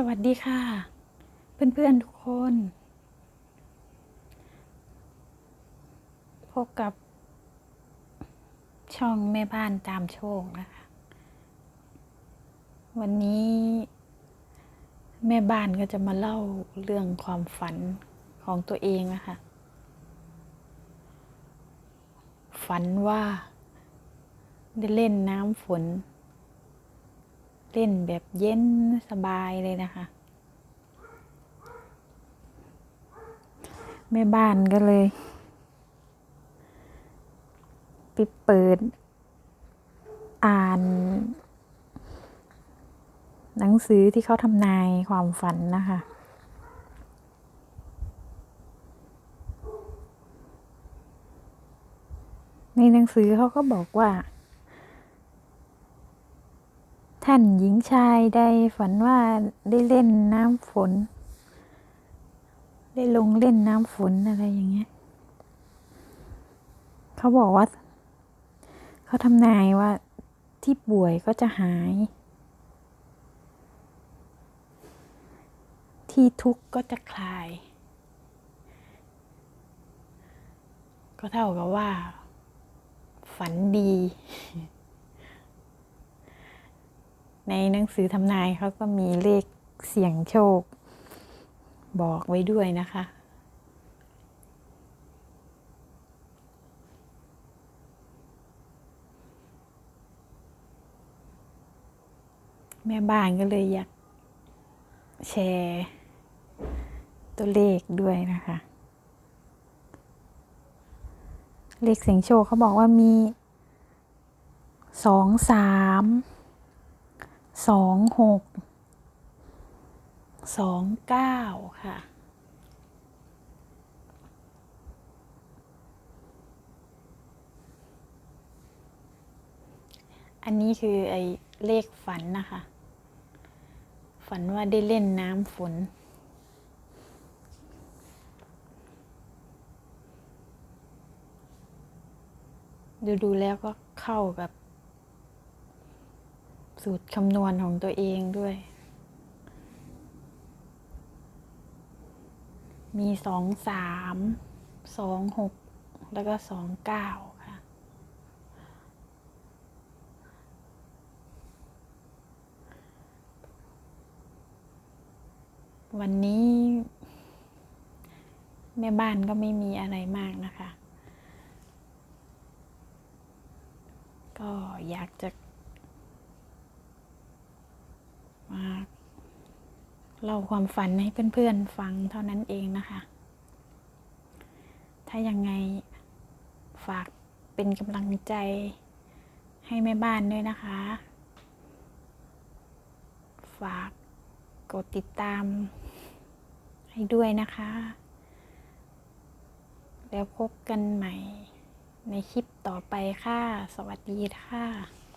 สวัสดีค่ะ เพื่อนๆทุกคน พบกับ ช่องแม่บ้านตามโชคนะคะ วันนี้ แม่บ้านก็จะมาเล่าเรื่องความฝันของตัวเองนะคะ ฝันว่า ได้เล่นน้ำฝน เล่นแบบเย็นสบายเลยนะคะ แม่บ้านก็เลยไปเปิด อ่าน หนังสือที่เขาทำนายความฝันนะคะในหนังสือเขาก็บอกว่า ท่านหญิงชายได้ฝันว่าได้เล่นน้ำฝน ได้ลงเล่นน้ำฝนอะไรอย่างเงี้ย เขาบอกว่า เขาทำนายว่าที่ป่วยก็จะหาย ที่ทุกข์ก็จะคลาย ก็เท่ากับว่า ฝันดี ในหนังสือทำนายเขาก็มีเลขเสี่ยงโชค บอกไว้ด้วยนะคะ แม่บ้านก็เลยอยากแชร์ตัวเลขด้วยนะคะ เลขเสียงโชคเขาบอกว่ามีสองสาม สองหกสองเก้าค่ะ อันนี้คือไอเลขฝันนะคะ ฝันว่าได้เล่นน้ำฝนดูดูแล้วก็เข้ากับ สูตรคำนวณของตัวเองด้วย มีสองสามสองหกแล้วก็สองเก้าค่ะ วันนี้ แม่บ้านก็ไม่มีอะไรมากนะคะ ก็อยากจะ มา เล่าความฝันให้เพื่อนๆฟังเท่านั้นเองนะคะ ถ้ายังไงฝากเป็นกำลังใจให้แม่บ้านด้วยนะคะ ฝากกดติดตาม ให้ด้วยนะคะ แล้วพบกันใหม่ในคลิปต่อไปค่ะ สวัสดีค่ะ